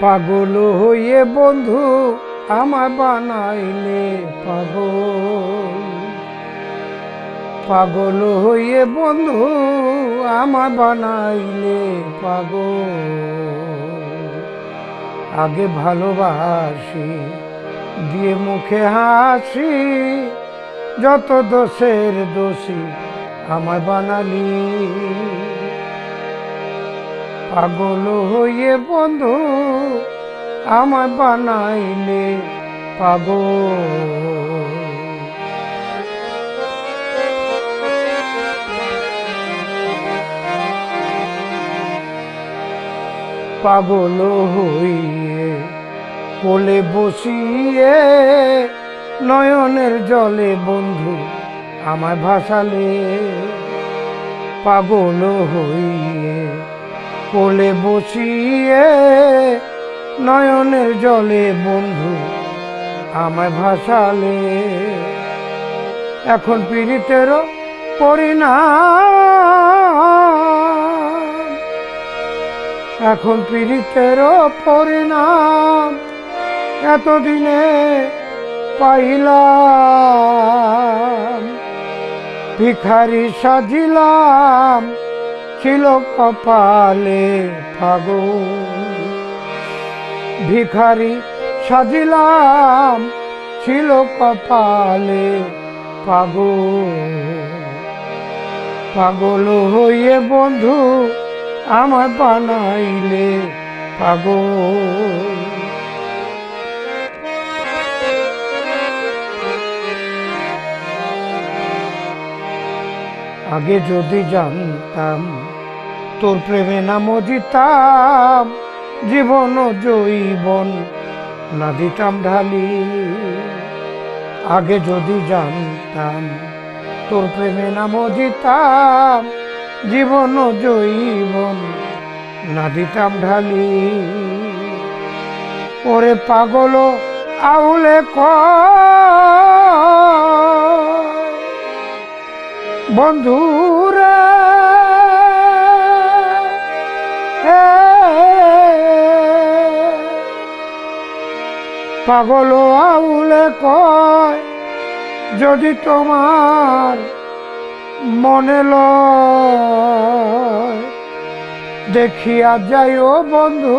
পাগল হইয়ে বন্ধু আমার বানাইলে পাগল। পাগল হইয়ে বন্ধু আমার বানাইলে পাগল। আগে ভালোবাসি, দিয়ে মুখে হাসি, যত দোষের দোষী আমার বানালি। পাগল হয়ে বন্ধু আমায় বানাইলে পাগল। পাগল হইয়ে কোলে বসিয়ে নয়নের জলে বন্ধু আমায় ভাসালে। পাগল হইয়ে কোলে বসিয়ে নয়নের জলে বন্ধু আমায় ভাসালে। এখন পীড়িতেরও পরিণাম, এখন পীড়িতেরও পরিণাম এতদিনে পাইলাম, ভিখারি সাজিলাম ছিল কপালে ফাগুন। ভিখারি সাজিলাম, ছিল কপালে পাগল পাগল হয়ে বন্ধু আমার বানাইলে পাগল আগে যদি জানতাম তোর প্রেমে না মজিতাম জীবন জৈবন না দিতাম ঢালি। আগে যদি জানতাম তোর প্রেমে নাম মজিতাম জীবন জৈবন না দিতাম ঢালি। ওরে পাগল আউলে বন্ধুরা পাগল আউলে কয়, যদি তোমার মনে লয়। দেখিয়া যাইও বন্ধু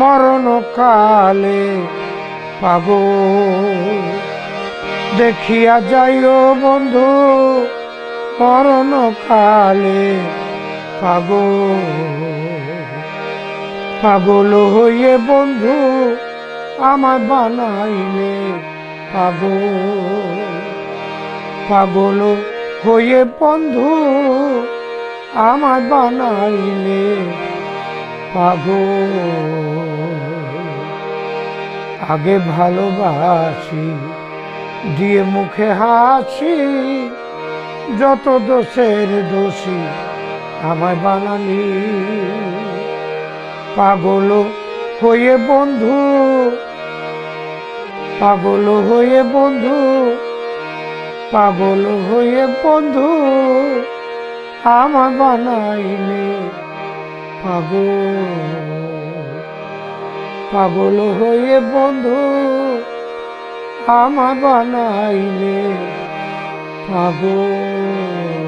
মরণ কালে পাগল দেখিয়া যাইও বন্ধু মরণ কালে পাগল পাগল হইয়ে বন্ধু আমার বানাইলে পাগল পাগল হইয়ে বন্ধু, আমার বানাইলে পাগল আগে ভালোবাসি, দিয়ে মুখে হাসি, যত দোষের দোষী আমায় বানালি। পাগল হয়ে বন্ধু পাগল হয়ে বন্ধু, পাগল হয়ে বন্ধু, আমার বানাইলে পাগল। পাগল হয়ে বন্ধু, আমার বানাইলে পাগল।